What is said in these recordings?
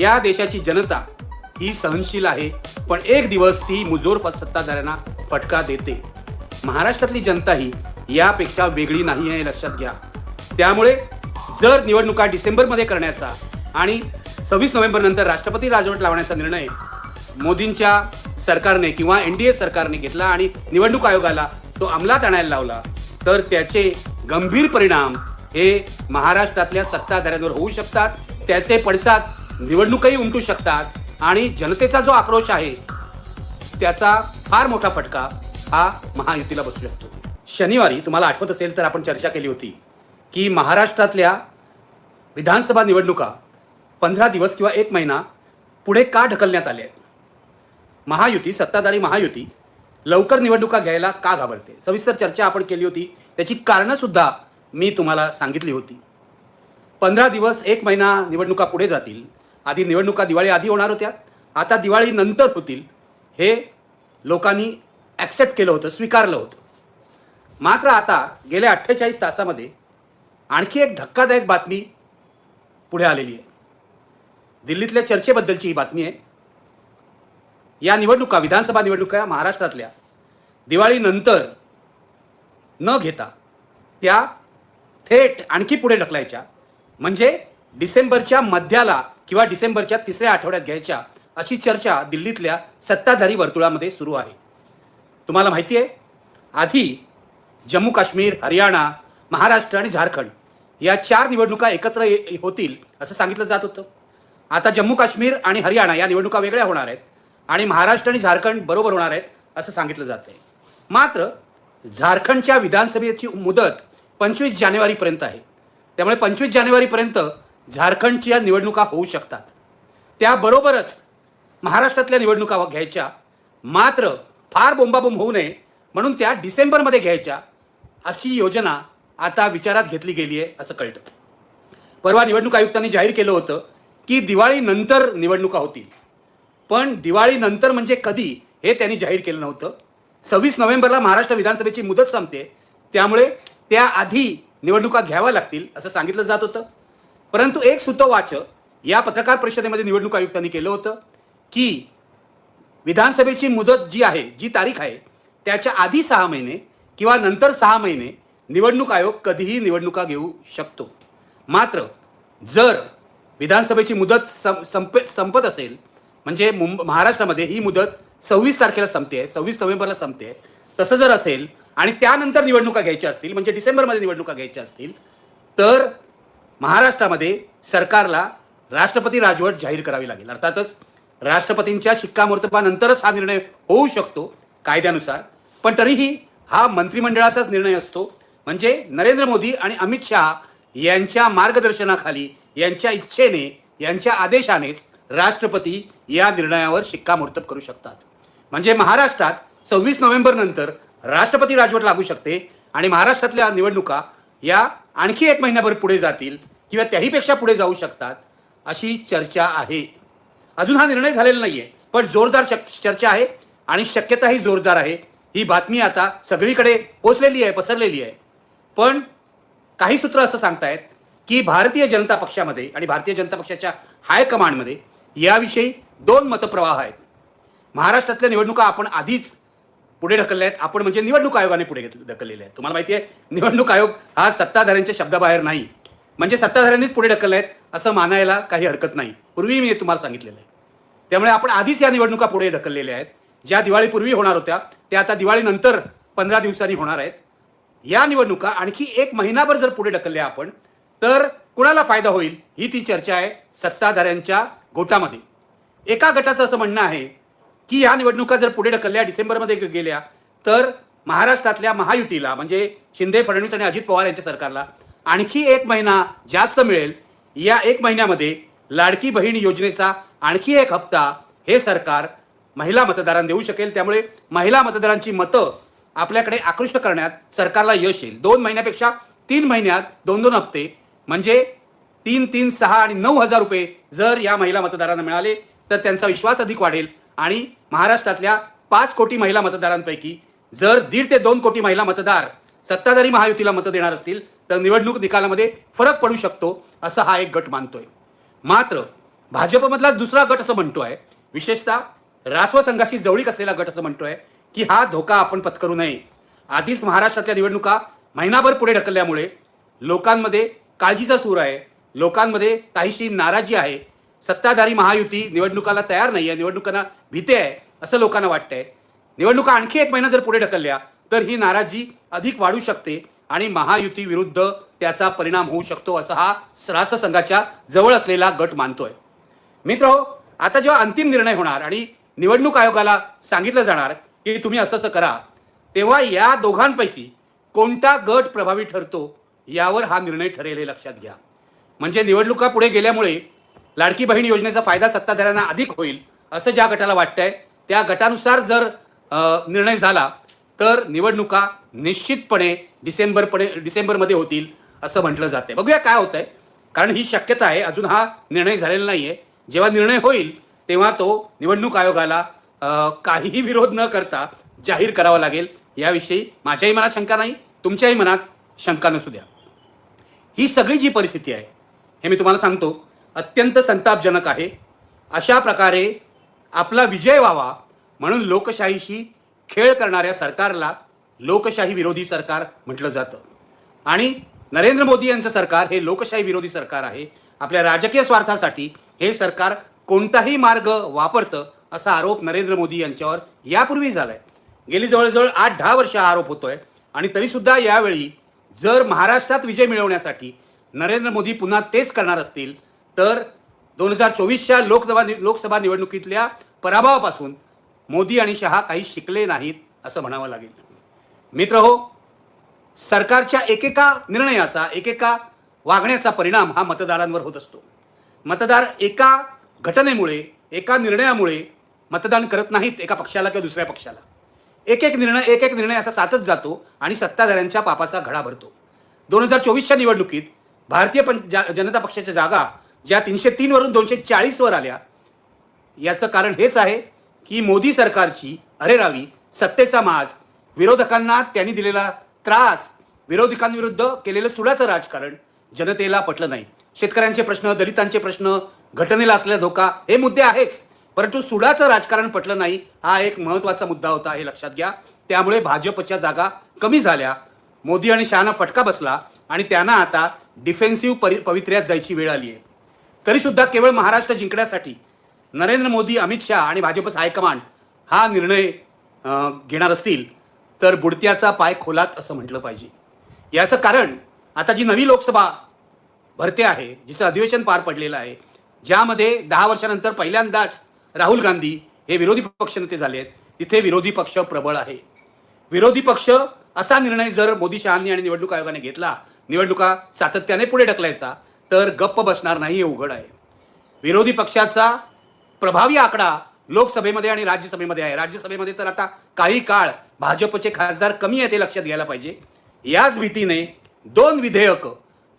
या देशाची जनता ही सहनशील आहे पण एक दिवस ती मुजोर सत्ताधाऱ्यांना फटका देते. महाराष्ट्रातली जनता ही यापेक्षा वेगळी नाही आहे हे लक्षात घ्या. त्यामुळे जर निवडणुका डिसेंबरमध्ये करण्याचा आणि सव्वीस नोव्हेंबर नंतर राष्ट्रपती राजवट लावण्याचा निर्णय मोदींच्या सरकारने किंवा एन डी ए सरकारने घेतला आणि निवडणूक आयोगाला तो अंमलात आणायला लावला तर त्याचे गंभीर परिणाम हे महाराष्ट्रातल्या सत्ताधाऱ्यांवर होऊ शकतात. त्याचे पडसाद निवडणूकही उमटू शकतात आणि जनतेचा जो आक्रोश आहे त्याचा फार मोठा फटका हा महायुतीला बसू शकतो. शनिवारी तुम्हाला आठवत असेल तर आपण चर्चा केली होती की महाराष्ट्रातल्या विधानसभा निवडणुका पंधरा दिवस किंवा एक महिना पुढे का ढकलण्यात आल्या आहेत? महायुती सत्ताधारी महायुती लवकर निवडणुका घ्यायला का घाबरते? सविस्तर चर्चा आपण केली होती. त्याची कारणंसुद्धा मी तुम्हाला सांगितली होती. पंधरा दिवस एक महिना निवडणुका पुढे जातील. आधी निवडणुका दिवाळी आधी होणार होत्या. आता दिवाळी नंतर होतील. हे लोकांनी ॲक्सेप्ट केलं होतं स्वीकारलं होतं. मात्र आता गेल्या अठ्ठेचाळीस तासामध्ये आणखी एक धक्कादायक बातमी पुढे आलेली आहे. दिल्लीतल्या चर्चेबद्दलची ही बातमी आहे. या निवडणुका विधानसभा निवडणुका महाराष्ट्रातल्या दिवाळीनंतर न घेता त्या थेट आणखी पुढे ढकलायच्या. म्हणजे डिसेंबरच्या मध्याला किंवा डिसेंबरच्या तिसऱ्या आठवड्यात घ्यायच्या अशी चर्चा दिल्लीतल्या सत्ताधारी वर्तुळामध्ये सुरू आहे. तुम्हाला माहिती आहे आधी जम्मू काश्मीर हरियाणा महाराष्ट्र आणि झारखंड या चार निवडणुका एकत्र ये- होतील असं सांगितलं जात होतं. आता जम्मू काश्मीर आणि हरियाणा या निवडणुका वेगळ्या होणार आहेत आणि महाराष्ट्र आणि झारखंड बरोबर होणार आहेत असं सांगितलं जात आहे. मात्र झारखंडच्या विधानसभेची मुदत पंचवीस जानेवारीपर्यंत आहे. त्यामुळे पंचवीस जानेवारीपर्यंत झारखंडच्या निवडणुका होऊ शकतात. त्याबरोबरच महाराष्ट्रातल्या निवडणुका घ्यायच्या मात्र फार बोंबाबोंब होऊ नये म्हणून त्या डिसेंबरमध्ये घ्यायच्या अशी योजना आता विचारात घेतली गेली आहे असं कळतं. परवा निवडणूक आयुक्तांनी जाहीर केलं होतं की दिवाळीनंतर निवडणुका होतील. पण दिवाळीनंतर म्हणजे कधी हे त्यांनी जाहीर केलं नव्हतं. सव्वीस नोव्हेंबरला महाराष्ट्र विधानसभेची मुदत संपते. त्यामुळे त्याआधी निवडणुका घ्याव्या लागतील असं सांगितलं जात होतं. परंतु एक सुतोवाच या पत्रकार परिषदेमध्ये निवडणूक आयुक्तांनी केलं होतं की विधानसभेची मुदत जी आहे जी तारीख आहे त्याच्या आधी सहा महिने किंवा नंतर सहा महिने निवडणूक आयोग कधीही निवडणुका घेऊ शकतो. मात्र जर विधानसभेची मुदत सं संप संपत असेल म्हणजे मुंब महाराष्ट्रामध्ये ही मुदत सव्वीस तारखेला संपते आहे सव्वीस नोव्हेंबरला संपते आहे तसं जर असेल आणि त्यानंतर निवडणुका घ्यायच्या असतील म्हणजे डिसेंबरमध्ये निवडणुका घ्यायच्या असतील तर महाराष्ट्रामध्ये सरकारला राष्ट्रपती राजवट जाहीर करावी लागेल. अर्थातच राष्ट्रपतींच्या शिक्कामोर्तबानंतरच हा निर्णय होऊ शकतो कायद्यानुसार. पण तरीही हा मंत्रिमंडळाचाच निर्णय असतो. म्हणजे नरेंद्र मोदी आणि अमित शहा यांच्या मार्गदर्शनाखाली यांच्या इच्छेने यांच्या आदेशानेच राष्ट्रपती या निर्णयावर शिक्कामोर्तब करू शकतात. म्हणजे महाराष्ट्रात सव्वीस नोव्हेंबर नंतर राष्ट्रपती राजवट लागू शकते आणि महाराष्ट्रातल्या निवडणुका या आणखी एक महिन्याभर पुढे जातील किंवा त्याहीपेक्षा पुढे जाऊ शकतात अशी चर्चा आहे. अजून हा निर्णय झालेला नाही आहे पण जोरदार चर्चा आहे आणि शक्यताही जोरदार आहे. ही बातमी आता सगळीकडे पोचलेली आहे पसरलेली आहे. पण काही सूत्र असं सांगतायत की भारतीय जनता पक्षामध्ये आणि भारतीय जनता पक्षाच्या हायकमांडमध्ये याविषयी दोन मतप्रवाह आहेत. महाराष्ट्रातल्या निवडणुका आपण आधीच पुढे ढकलल्या आहेत. आपण म्हणजे निवडणूक आयोगाने पुढे घेतले आहेत. तुम्हाला माहिती आहे निवडणूक आयोग हा सत्ताधाऱ्यांच्या शब्दाबाहेर नाही. म्हणजे सत्ताधाऱ्यांनीच पुढे ढकलले आहेत असं मानायला काही हरकत नाही. पूर्वी मी हे तुम्हाला सांगितलेलं आहे. त्यामुळे आपण आधीच या निवडणुका पुढे ढकललेल्या आहेत. ज्या दिवाळीपूर्वी होणार होत्या त्या आता दिवाळीनंतर पंधरा दिवसांनी होणार आहेत. या निवडणुका आणखी एक महिनाभर जर पुढे ढकलल्या आपण तर कुणाला फायदा होईल ही ती चर्चा आहे सत्ताधाऱ्यांच्या गोटामध्ये. एका गटाचं असं म्हणणं आहे की ह्या निवडणुका जर पुढे ढकलल्या डिसेंबरमध्ये गेल्या तर महाराष्ट्रातल्या महायुतीला म्हणजे शिंदे फडणवीस आणि अजित पवार यांच्या सरकारला आणखी एक महिना जास्त मिळेल. या एक महिन्यामध्ये लाडकी बहीण योजनेचा आणखी एक हप्ता हे सरकार महिला मतदारांना देऊ शकेल. त्यामुळे महिला मतदारांची मतं आपल्याकडे आकृष्ट करण्यात सरकारला यश येईल. दोन महिन्यापेक्षा तीन महिन्यात दोन दोन हप्ते म्हणजे तीन तीन सहा आणि नऊ हजार रुपये जर या महिला मतदारांना मिळाले तर त्यांचा विश्वास अधिक वाढेल आणि महाराष्ट्रातल्या पाच कोटी महिला मतदारांपैकी जर दीड ते दोन कोटी महिला मतदार सत्ताधारी महायुतीला मतं देणार असतील तर निवडणूक निकालामध्ये फरक पडू शकतो असं हा एक गट मानतोय. मात्र भाजपमधला दुसरा गट असं म्हणतोय विशेषतः रासव संघाशी जवळीक असलेला गट असं म्हणतोय की हा धोका आपण पत्करू नये. आधीच महाराष्ट्रातल्या निवडणुका महिनाभर पुढे ढकलल्यामुळे लोकांमध्ये काळजीचा सूर आहे लोकांमध्ये काहीशी नाराजी आहे सत्ताधारी महायुती निवडणुकाला तयार नाही आहे निवडणुकांना भीती आहे असं लोकांना वाटतंय. निवडणुका आणखी एक महिना जर पुढे ढकलल्या तर ही नाराजी अधिक वाढू शकते आणि महायुती विरुद्ध त्याचा परिणाम होऊ शकतो असा हा रास संघाच्या जवळ असलेला गट मानतोय. मित्र हो, आता जेव्हा अंतिम निर्णय होणार आणि निवडणूक आयोगाला सांगितलं जाणार की तुम्ही असं असं करा तेव्हा या दोघांपैकी कोणता गट प्रभावी ठरतो यावर हा निर्णय ठरेल हे लक्षात घ्या. म्हणजे निवडणुका पुढे गेल्यामुळे लाडकी बहीण योजनेचा फायदा सत्ताधाऱ्यांना अधिक होईल असं ज्या गटाला वाटतंय त्या गटानुसार जर निर्णय झाला तर निवडणुका निश्चितपणे डिसेंबरपणे डिसेंबरमध्ये होतील असं म्हटलं जाते बघूया काय होतंय. कारण ही शक्यता आहे अजून हा निर्णय झालेला नाही आहे जेव्हा निर्णय होईल तेव्हा तो निवडणूक आयोगाला काहीही विरोध न करता जाहीर करावा लागेल. याविषयी माझ्याही मनात शंका नाही तुमच्याही मनात शंका नसू द्या. ही सगळी जी परिस्थिती आहे हे मी तुम्हाला सांगतो. अत्यंत संतापजनक आहे. अशा प्रकारे आपला विजय व्हावा म्हणून लोकशाहीशी खेळ करणाऱ्या सरकारला लोकशाही विरोधी सरकार म्हटलं जातं. आणि नरेंद्र मोदी यांचं सरकार हे लोकशाही विरोधी सरकार आहे. आपल्या राजकीय स्वार्थासाठी हे सरकार कोणताही मार्ग वापरतं असा आरोप नरेंद्र मोदी यांच्यावर यापूर्वी झाला आहे गेली जवळजवळ आठ दहा वर्ष हा आरोप होतोय. आणि तरीसुद्धा यावेळी जर महाराष्ट्रात विजय मिळवण्यासाठी नरेंद्र मोदी पुन्हा तेच करणार असतील तर दोन हजार चोवीसच्या लोकसभा लोकसभा निवडणुकीतल्या पराभवापासून मोदी आणि शहा काही शिकले नाहीत असं म्हणावं लागेल. मित्र हो सरकारच्या एकेका निर्णयाचा एकेका वागण्याचा परिणाम हा मतदारांवर होत असतो. मतदार एका घटनेमुळे एका निर्णयामुळे मतदान करत नाहीत एका पक्षाला किंवा दुसऱ्या पक्षाला. एक एक निर्णय एक एक निर्णय असा सातच जातो आणि सत्ताधाऱ्यांच्या पापाचा घडा भरतो. दोन हजार चोवीसच्या निवडणुकीत भारतीय पं जा जनता पक्षाच्या जागा ज्या तीनशे तीनवरून दोनशे चाळीसवर आल्या याचं कारण हेच आहे की मोदी सरकारची अरेरावी सत्तेचा माज विरोधकांना त्यांनी दिलेला त्रास विरोधकांविरुद्ध केलेलं सुडाचं राजकारण जनतेला पटलं नाही. शेतकऱ्यांचे प्रश्न दलितांचे प्रश्न घटनेला असलेला धोका हे मुद्दे आहेच. परंतु सुडाचं राजकारण पटलं नाही हा एक महत्त्वाचा मुद्दा होता हे लक्षात घ्या. त्यामुळे भाजपच्या जागा कमी झाल्या मोदी आणि शहाना फटका बसला आणि त्यांना आता डिफेन्सिव्ह परि पवित्र्यात जायची वेळ आली आहे तरीसुद्धा केवळ महाराष्ट्र जिंकण्यासाठी नरेंद्र मोदी अमित शहा आणि भाजपचं हायकमांड हा निर्णय घेणार असतील तर बुडत्याचा पाय खोलात असं म्हटलं पाहिजे. याचं कारण आता जी नवी लोकसभा भरते आहे जिचं अधिवेशन पार पडलेलं आहे ज्यामध्ये दहा वर्षानंतर पहिल्यांदाच राहुल गांधी हे विरोधी पक्षनेते झाले आहेत. तिथे विरोधी पक्ष प्रबळ आहे. विरोधी पक्ष असा निर्णय जर मोदी शहांनी आणि निवडणूक आयोगाने घेतला निवडणुका सातत्याने पुढे ढकलायचा तर गप्प बसणार नाही हे उघड आहे. विरोधी पक्षाचा प्रभावी आकडा लोकसभेमध्ये आणि राज्यसभेमध्ये आहे. राज्यसभेमध्ये तर आता काही काळ भाजपचे खासदार कमी आहे ते लक्षात घ्यायला पाहिजे. याच भीतीने दोन विधेयकं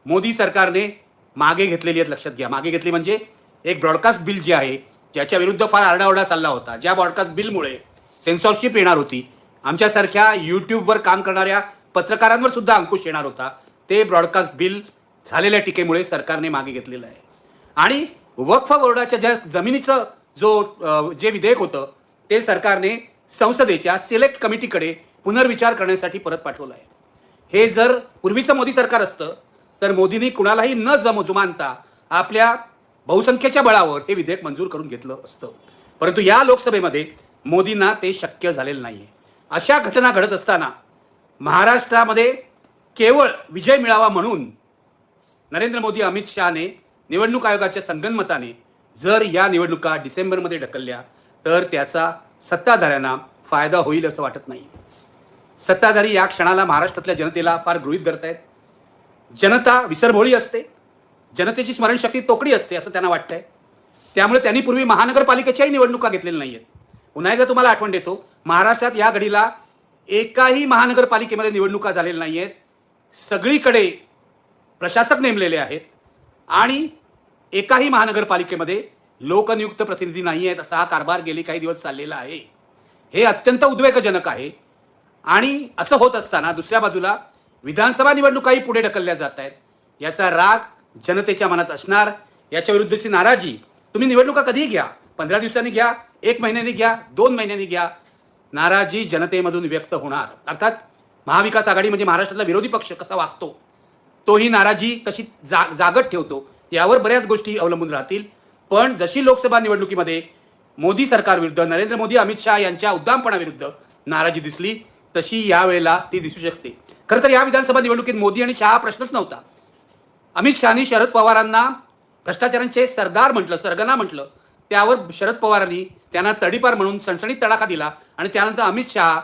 मोदी सरकारने मागे घेतलेली आहेत लक्षात घ्या. मागे घेतली म्हणजे एक ब्रॉडकास्ट बिल जे आहे ज्याच्या विरुद्ध फार आरडाओरडा चालला होता. ज्या ब्रॉडकास्ट बिलमुळे सेन्सॉरशिप येणार होती. आमच्यासारख्या यूट्यूबवर काम करणाऱ्या पत्रकारांवर सुद्धा अंकुश येणार होता. ते ब्रॉडकास्ट बिल झालेल्या टीकेमुळे सरकारने मागे घेतलेलं आहे. आणि वक्फ बोर्डाच्या ज्या जमिनीचं जो जे विधेयक होतं ते सरकारने संसदेच्या सिलेक्ट कमिटीकडे पुनर्विचार करण्यासाठी परत पाठवलं आहे. हे जर पूर्वीचं मोदी सरकार असतं तर मोदींनी कुणालाही न जम जुमानता आपल्या बहुसंख्येच्या बळावर हे विधेयक मंजूर करून घेतलं असतं. परंतु या लोकसभेमध्ये मोदींना ते शक्य झालेलं नाही अशा घटना घडत असताना महाराष्ट्रामध्ये केवळ विजय मिळावा म्हणून नरेंद्र मोदी अमित शहाने निवडणूक आयोगाच्या संगनमताने जर या निवडणुका डिसेंबरमध्ये ढकलल्या तर त्याचा सत्ताधाऱ्यांना फायदा होईल असं वाटत नाही. सत्ताधारी या क्षणाला महाराष्ट्रातल्या जनतेला फार गृहीत धरतायत. जनता विसरभोळी असते. जनतेची स्मरणशक्ती तोकडी असते असं त्यांना वाटतंय. त्यामुळे त्यांनी पूर्वी महानगरपालिकेच्याही निवडणुका घेतलेल्या नाही आहेत पुन्हा एकदा तुम्हाला आठवण देतो महाराष्ट्रात या घडीला एकाही महानगरपालिकेमध्ये निवडणुका झालेल्या नाही आहेत सगळीकडे प्रशासक नेमलेले आहेत आणि एकाही महानगरपालिकेमध्ये लोकनियुक्त प्रतिनिधी नाही आहेत असा हा कारभार गेली काही दिवस चाललेला आहे. हे अत्यंत उद्वेगजनक आहे. आणि असं होत असताना दुसऱ्या बाजूला विधानसभा निवडणुकाही पुढे ढकलल्या जात आहेत. याचा राग जनतेच्या मनात असणार. याच्या विरुद्धची नाराजी तुम्ही निवडणुका कधीही घ्या. पंधरा दिवसांनी घ्या एक महिन्यानी घ्या दोन महिन्यांनी घ्या. नाराजी जनतेमधून व्यक्त होणार. अर्थात महाविकास आघाडी म्हणजे महाराष्ट्रातला विरोधी पक्ष कसा वागतो? तोही नाराजी कशी जा जागत ठेवतो. यावर बऱ्याच गोष्टी अवलंबून राहतील. पण जशी लोकसभा निवडणुकीमध्ये मोदी सरकारविरुद्ध नरेंद्र मोदी अमित शहा यांच्या उद्दामपणाविरुद्ध नाराजी दिसली तशी यावेळेला ती दिसू शकते. खरं तर या विधानसभा निवडणुकीत मोदी आणि शहा प्रश्नच नव्हता. अमित शहानी शरद पवारांना भ्रष्टाचारांचे सरदार म्हटलं सरगना म्हटलं. त्यावर शरद पवारांनी त्यांना तडीपार म्हणून सणसणीत तडाखा दिला आणि त्यानंतर अमित शहा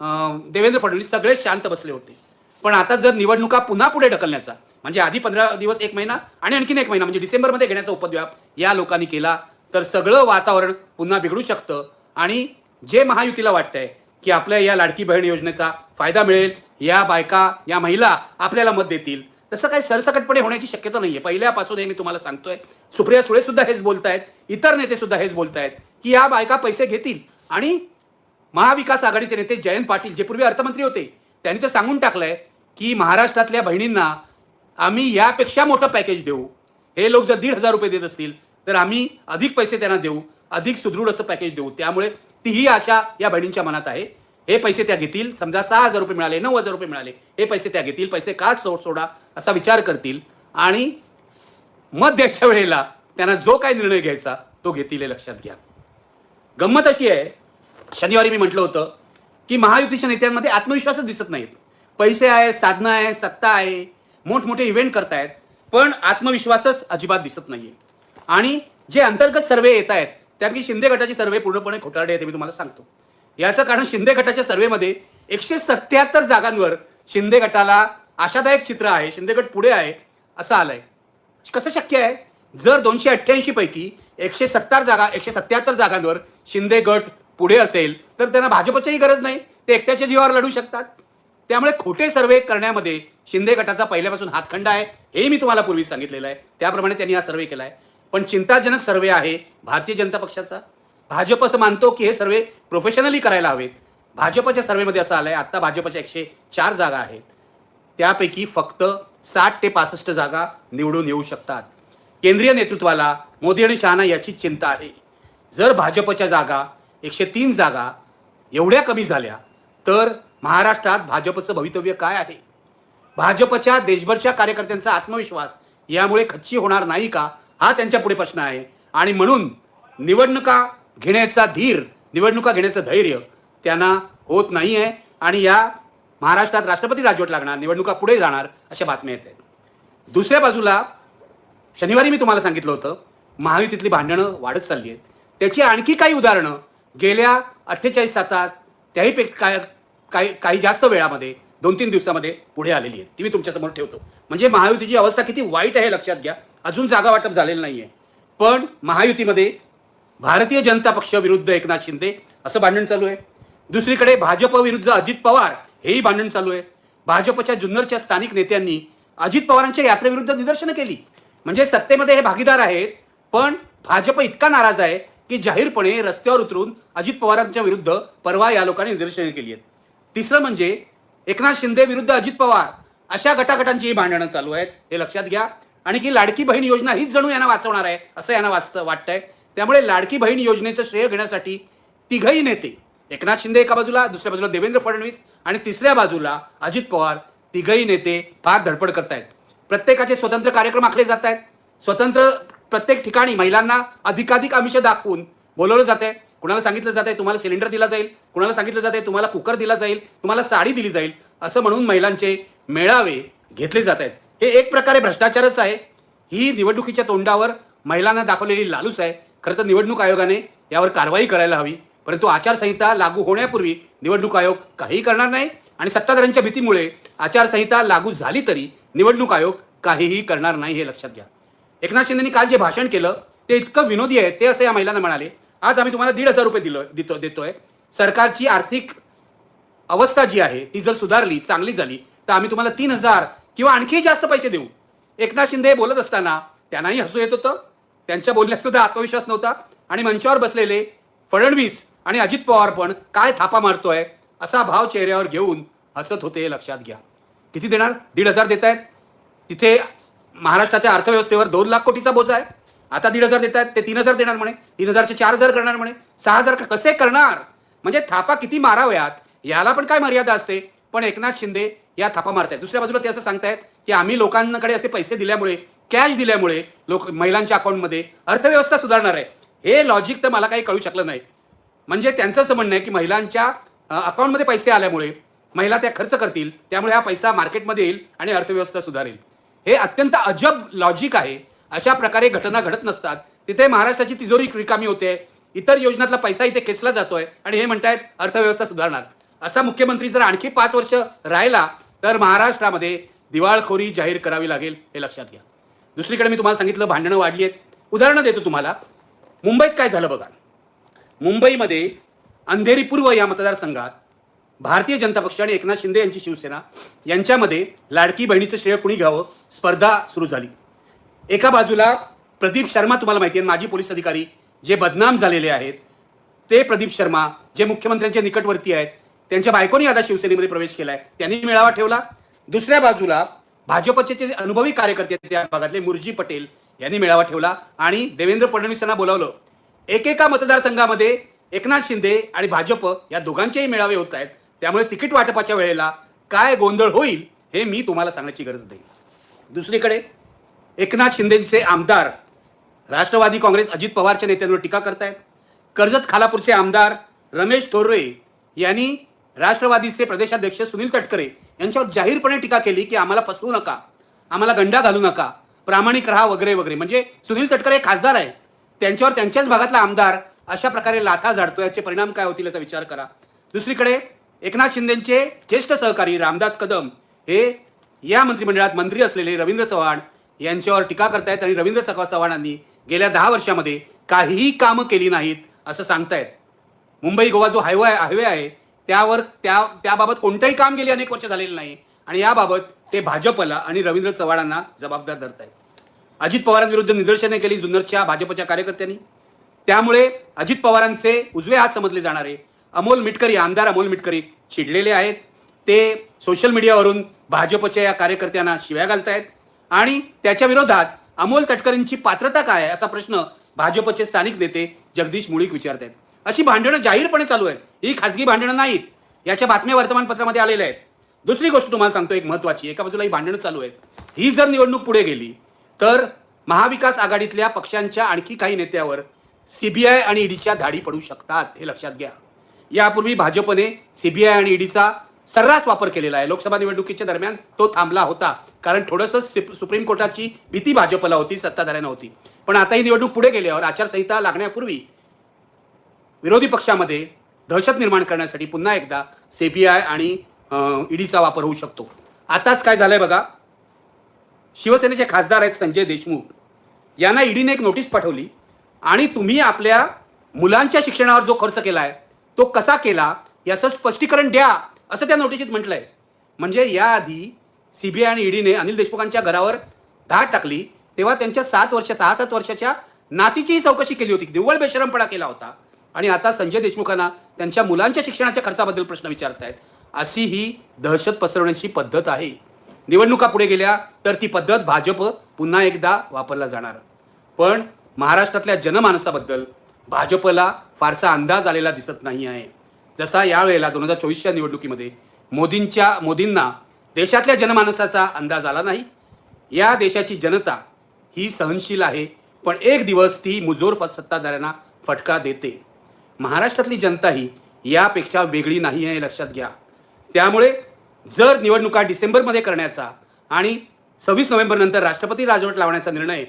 अं, देवेंद्र फडणवीस सगळेच शांत बसले होते. पण आता जर निवडणुका पुन्हा पुढे ढकलण्याचा म्हणजे आधी पंधरा दिवस एक महिना आणि आणखीन एक महिना म्हणजे डिसेंबरमध्ये घेण्याचा उपद्व्याप या लोकांनी केला तर सगळं वातावरण पुन्हा बिघडू शकतं. आणि जे महायुतीला वाटतंय की आपल्या या लाडकी बहीण योजनेचा फायदा मिळेल या बायका या महिला आपल्याला मत देतील तसं काही सरसकटपणे होण्याची शक्यता नाहीये. पहिल्यापासून हे मी तुम्हाला सांगतोय. सुप्रिया सुळे सुद्धा हेच बोलतायत इतर नेते सुद्धा हेच बोलतायत की या बायका पैसे घेतील. आणि महाविकास आघाडीचे नेते जयंत पाटील जे पूर्वी अर्थमंत्री होते त्यांनी तर सांगून टाकलंय की महाराष्ट्रातल्या बहिणींना आम्ही यापेक्षा मोठं पॅकेज देऊ. हे लोक जर दीड हजार रुपये देत असतील तर आम्ही अधिक पैसे त्यांना देऊ अधिक सुदृढ असं पॅकेज देऊ. त्यामुळे तीही आशा या बहिणींच्या मनात आहे. हे पैसे त्या घेतील. समजा सहा हजार रुपये मिळाले नऊ हजार रुपये मिळाले हे पैसे त्या घेतील. पैसे का सोड सोडा असा विचार करतील. आणि मत द्यायच्या वेळेला त्यांना जो काही निर्णय घ्यायचा तो घेतील हे लक्षात घ्या. गंमत अशी आहे शनिवारी मी म्हटलं होतं की महायुतीच्या नेत्यांमध्ये आत्मविश्वासच दिसत नाहीत. पैसे आहे साधनं आहे सत्ता आहे मोठमोठे इव्हेंट करतायत पण आत्मविश्वासच अजिबात दिसत नाहीये. आणि जे अंतर्गत सर्वे येत आहेत त्यापैकी शिंदे गटाचे सर्वे पूर्णपणे खोटारडे आहेत मी तुम्हाला सांगतो. याचं कारण शिंदे गटाच्या सर्वेमध्ये एकशे सत्याहत्तर जागांवर शिंदे गटाला आशादायक चित्र आहे शिंदे गट पुढे आहे असं आलंय. कसं शक्य आहे? जर दोनशे अठ्ठ्याऐंशी पैकी एकशे सत्तर जागा एकशे सत्याहत्तर जागांवर शिंदे गट पुढे असेल तर त्यांना भाजपच्याही गरज नाही. ते एकट्याच्या जीवावर लढू शकतात. त्यामुळे खोटे सर्वे करण्यामध्ये शिंदे गटाचा पहिल्यापासून हातखंड आहे हे मी तुम्हाला पूर्वी सांगितलेलं आहे. त्याप्रमाणे त्यांनी हा सर्वे केला आहे पण चिंताजनक सर्वे आहे भारतीय जनता पक्षाचा. भाजप असं मानतो की हे सर्वे प्रोफेशनली करायला हवेत. भाजपच्या सर्वेमध्ये असं आलं आहे आत्ता भाजपच्या एकशे चार जागा आहेत. त्यापैकी फक्त साठ ते पासष्ट जागा निवडून येऊ शकतात. केंद्रीय नेतृत्वाला मोदी आणि शहाना याची चिंता आहे. जर भाजपच्या जागा एकशे तीन जागा एवढ्या कमी झाल्या तर महाराष्ट्रात भाजपचं भवितव्य काय आहे? भाजपच्या देशभरच्या कार्यकर्त्यांचा आत्मविश्वास यामुळे खच्ची होणार नाही का? हा त्यांच्या पुढे प्रश्न आहे. आणि म्हणून निवडणुका घेण्याचा धीर निवडणुका घेण्याचं धैर्य त्यांना होत नाही आहे आणि या महाराष्ट्रात राष्ट्रपती राजवट लागणार निवडणुका पुढे जाणार अशा बातम्या येत आहेत. दुसऱ्या बाजूला शनिवारी मी तुम्हाला सांगितलं होतं महायुतीतली भांडणं वाढत चालली आहेत. त्याची आणखी काही उदाहरणं गेल्या अठ्ठेचाळीस तासात त्याही पे काय काही काही जास्त वेळामध्ये दोन तीन दिवसामध्ये पुढे आलेली आहेत. ती मी तुमच्यासमोर ठेवतो. म्हणजे महायुतीची अवस्था किती वाईट आहे लक्षात घ्या. अजून जागा वाटप झालेलं नाही आहे पण महायुतीमध्ये भारतीय जनता पक्ष विरुद्ध एकनाथ शिंदे असं भांडण चालू आहे. दुसरीकडे भाजप विरुद्ध अजित पवार हेही भांडण चालू आहे. भाजपच्या जुन्नरच्या स्थानिक नेत्यांनी अजित पवारांच्या यात्रेविरुद्ध निदर्शनं केली. म्हणजे सत्तेमध्ये हे भागीदार आहेत पण भाजप इतका नाराज आहे की जाहीरपणे रस्त्यावर उतरून अजित पवारांच्या विरुद्ध परवा या लोकांनी निदर्शनं केली आहेत. तिसरं म्हणजे एकनाथ शिंदे विरुद्ध अजित पवार अशा गटागटांची ही भांडणं चालू आहेत. हे लक्षात घ्या. आणि की लाडकी बहीण योजना हीच जणू यांना वाचवणार आहे असं यांना वाचतं वाटतंय. त्यामुळे लाडकी बहीण योजनेचं श्रेय घेण्यासाठी तिघही नेते एकनाथ शिंदे एका बाजूला दुसऱ्या बाजूला देवेंद्र फडणवीस आणि तिसऱ्या बाजूला अजित पवार तिघही नेते फार धडपड करतायत. प्रत्येकाचे स्वतंत्र कार्यक्रम आखले जात आहेत स्वतंत्र प्रत्येक ठिकाणी महिलांना अधिकाधिक आमिष दाखवून बोलवलं जाते कुणाला सांगितलं जाते तुम्हाला सिलेंडर दिला जाईल. कुणाला सांगितलं जाते तुम्हाला कुकर दिला जाईल. तुम्हाला साडी दिली जाईल. असं म्हणून महिलांचे मेळावे घेतले जात आहेत हे एक प्रकारे भ्रष्टाचारच आहे. ही निवडणुकीच्या तोंडावर महिलांना दाखवलेली लालूच आहे. खरं तर निवडणूक आयोगाने यावर कारवाई करायला हवी. परंतु आचारसंहिता लागू होण्यापूर्वी निवडणूक आयोग काहीही करणार नाही आणि सत्ताधाऱ्यांच्या भीतीमुळे आचारसंहिता लागू झाली तरी निवडणूक आयोग काहीही करणार नाही हे लक्षात घ्या. एकनाथ शिंदेनी काल जे भाषण केलं ते इतकं विनोदी आहे ते असे या महिलांना म्हणाले. आज आम्ही तुम्हाला दीड हजार रुपये दिलो देतो देतोय. सरकारची आर्थिक अवस्था जी आहे ती जर सुधारली चांगली झाली तर आम्ही तुम्हाला तीन हजार किंवा आणखी जास्त पैसे देऊ. एकनाथ शिंदे हे बोलत असताना त्यांनाही हसू येत होतं. त्यांच्या बोलण्यात सुद्धा आत्मविश्वास नव्हता. आणि मंचावर बसलेले फडणवीस आणि अजित पवार पण काय थापा मारतोय असा भाव चेहऱ्यावर घेऊन हसत होते हे लक्षात घ्या. किती देणार? दीड हजार देत आहेत तिथे महाराष्ट्राच्या अर्थव्यवस्थेवर दोन लाख कोटीचा बोजा आहे. आता दीड हजार देतात ते तीन हजार देणार म्हणे. तीन हजारचे चार हजार करणार म्हणे. सहा हजार कसे करणार? म्हणजे थापा किती माराव्यात? याला पण काय मर्यादा असते? पण एकनाथ शिंदे या थापा मारतायत. दुसऱ्या बाजूला ते असं सांगतायत की आम्ही लोकांकडे असे पैसे दिल्यामुळे कॅश दिल्यामुळे लोक महिलांच्या अकाउंटमध्ये अर्थव्यवस्था सुधारणार आहे. हे लॉजिक तर मला काही कळू शकलं नाही. म्हणजे त्यांचं असं म्हणणं आहे की महिलांच्या अकाउंटमध्ये पैसे आल्यामुळे महिला त्या खर्च करतील त्यामुळे हा पैसा मार्केटमध्ये येईल आणि अर्थव्यवस्था सुधारेल. हे अत्यंत अजब लॉजिक आहे. अशा प्रकारे घटना घडत नसतात. तिथे महाराष्ट्राची तिजोरी रिकामी होते. इतर योजनातला पैसा इथे खेचला जातोय आणि हे म्हणतायत अर्थव्यवस्था सुधारणार. असा मुख्यमंत्री जर आणखी पाच वर्ष राहिला तर महाराष्ट्रामध्ये दिवाळखोरी जाहीर करावी लागेल हे लक्षात घ्या. दुसरीकडे मी तुम्हाला सांगितलं भांडणं वाढली आहेत. उदाहरणं देतो तुम्हाला. मुंबईत काय झालं बघा. मुंबईमध्ये अंधेरी पूर्व या मतदारसंघात भारतीय जनता पक्ष आणि एकनाथ शिंदे यांची शिवसेना यांच्यामध्ये लाडकी बहिणीचं श्रेय कुणी घ्यावं? स्पर्धा सुरू झाली. एका बाजूला प्रदीप शर्मा तुम्हाला माहिती आहे माजी पोलीस अधिकारी जे बदनाम झालेले आहेत ते प्रदीप शर्मा जे मुख्यमंत्र्यांच्या निकटवर्ती आहेत त्यांच्या बायकोनी आता शिवसेनेमध्ये प्रवेश केलाय. त्यांनी मेळावा ठेवला. दुसऱ्या बाजूला भाजपचे जे अनुभवी कार्यकर्ते आहेत त्या भागातले मुरजी पटेल यांनी मेळावा ठेवला आणि देवेंद्र फडणवीसांना बोलावलं. एकेका मतदारसंघामध्ये एकनाथ शिंदे आणि भाजप या दोघांचेही मेळावे होत आहेत. त्यामुळे तिकीट वाटपाच्या वेळेला काय गोंधळ होईल हे मी तुम्हाला सांगण्याची गरज नाही. दुसरीकडे एकनाथ शिंदेचे आमदार राष्ट्रवादी काँग्रेस अजित पवारच्या नेत्यांवर टीका करतायत. कर्जत खालापूरचे आमदार रमेश थोरवे यांनी राष्ट्रवादीचे प्रदेशाध्यक्ष सुनील तटकरे यांच्यावर जाहीरपणे टीका केली की आम्हाला फसवू नका आम्हाला गंडा घालू नका प्रामाणिक राहा वगैरे वगैरे. म्हणजे सुनील तटकरे खासदार आहे. त्यांच्यावर त्यांच्याच भागातला आमदार अशा प्रकारे लाथा झाडतो याचे परिणाम काय होतील याचा विचार करा. दुसरीकडे एकनाथ शिंदेचे ज्येष्ठ सहकारी रामदास कदम हे या मंत्रिमंडळात मंत्री असलेले रवींद्र चव्हाण यांच्यावर टीका करतायत आणि रवींद्र चव्हाणांनी गेल्या दहा वर्षामध्ये काहीही कामं केली नाहीत असं सांगतायत. मुंबई गोवा जो हायवे हायवे आहे त्यावर त्या त्याबाबत कोणतंही काम गेली अनेक वर्ष झालेलं नाही. आणि याबाबत ते भाजपला आणि रवींद्र चव्हाणांना जबाबदार धरतायत. अजित पवारांविरुद्ध निदर्शने केली जुन्नरच्या भाजपच्या कार्यकर्त्यांनी. त्यामुळे अजित पवारांचे उजवे हात समजले जाणारे अमोल मिटकरी आमदार अमोल मिटकरी चिडलेले आहेत. ते सोशल मीडियावरून भाजपच्या या कार्यकर्त्यांना शिव्या घालतायत. आणि त्याच्या विरोधात अमोल तटकरेंची पात्रता काय आहे असा प्रश्न भाजपचे स्थानिक नेते जगदीश मुळीक विचारतायत. अशी भांडणं जाहीरपणे चालू आहेत. ही खाजगी भांडणं नाहीत. याच्या बातम्या वर्तमानपत्रामध्ये आलेल्या आहेत. दुसरी गोष्ट तुम्हाला सांगतो एक महत्वाची एका बाजूला ही भांडणं चालू आहेत. ही जर निवडणूक पुढे गेली तर महाविकास आघाडीतल्या पक्षांच्या आणखी काही नेत्यावर सीबीआय आणि ईडीच्या धाडी पडू शकतात हे लक्षात घ्या. यापूर्वी भाजपने सीबीआय आणि ईडीचा सर्रास वापर केलेला आहे. लोकसभा निवडणुकीच्या दरम्यान तो थांबला होता. कारण थोडंसं सिप- सुप्रीम कोर्टाची भीती भाजपला होती सत्ताधाऱ्यांना होती. पण आता ही निवडणूक पुढे गेल्यावर आचारसंहिता लागण्यापूर्वी विरोधी पक्षामध्ये दहशत निर्माण करण्यासाठी पुन्हा एकदा सीबीआय आणि ईडीचा वापर होऊ शकतो. आताच काय झालंय बघा. शिवसेनेचे खासदार आहेत संजय देशमुख. यांना ईडीने एक नोटीस पाठवली. आणि तुम्ही आपल्या मुलांच्या शिक्षणावर जो खर्च केला आहे तो कसा केला याचं स्पष्टीकरण द्या. असं त्या नोटिशीत म्हटलंय. म्हणजे याआधी सीबीआय आणि ईडीने अनिल देशमुखांच्या घरावर धाड टाकली तेव्हा त्यांच्या सात वर्ष सहा सात वर्षाच्या नातीचीही चौकशी केली होती. निव्वळ बेशरमपणा केला होता. आणि आता संजय देशमुखांना त्यांच्या मुलांच्या शिक्षणाच्या खर्चाबद्दल प्रश्न विचारतायत. अशी ही दहशत पसरवण्याची पद्धत आहे. निवडणुका पुढे गेल्या तर ती पद्धत भाजप पुन्हा एकदा वापरला जाणार. पण महाराष्ट्रातल्या जनमानसाबद्दल भाजपला फारसा अंदाज आलेला दिसत नाही आहे. जसा यावेळेला दोन हजार चोवीसच्या निवडणुकीमध्ये मोदींच्या मोदींना देशातल्या जनमानसाचा अंदाज आला नाही या देशाची जनता ही सहनशील आहे पण एक दिवस ती मुजोर फ- सत्ताधाऱ्यांना फटका देते. महाराष्ट्रातली जनता ही यापेक्षा वेगळी नाही आहे हे लक्षात घ्या. त्यामुळे जर निवडणुका डिसेंबरमध्ये करण्याचा आणि सव्वीस नोव्हेंबरनंतर राष्ट्रपती राजवट लावण्याचा निर्णय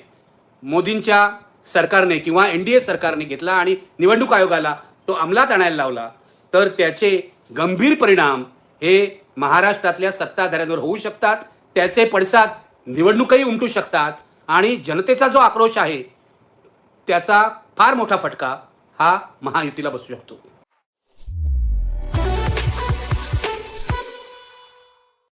मोदींच्या सरकारने किंवा एन डी ए सरकारने घेतला आणि निवडणूक आयोगाला तो अंमलात आणायला लावला तर त्याचे गंभीर परिणाम हे महाराष्ट्रातल्या सत्ताधाऱ्यांवर होऊ शकतात. त्याचे पडसाद निवडणूकही उमटू शकतात आणि जनतेचा जो आक्रोश आहे त्याचा फार मोठा फटका हा महायुतीला बसू शकतो.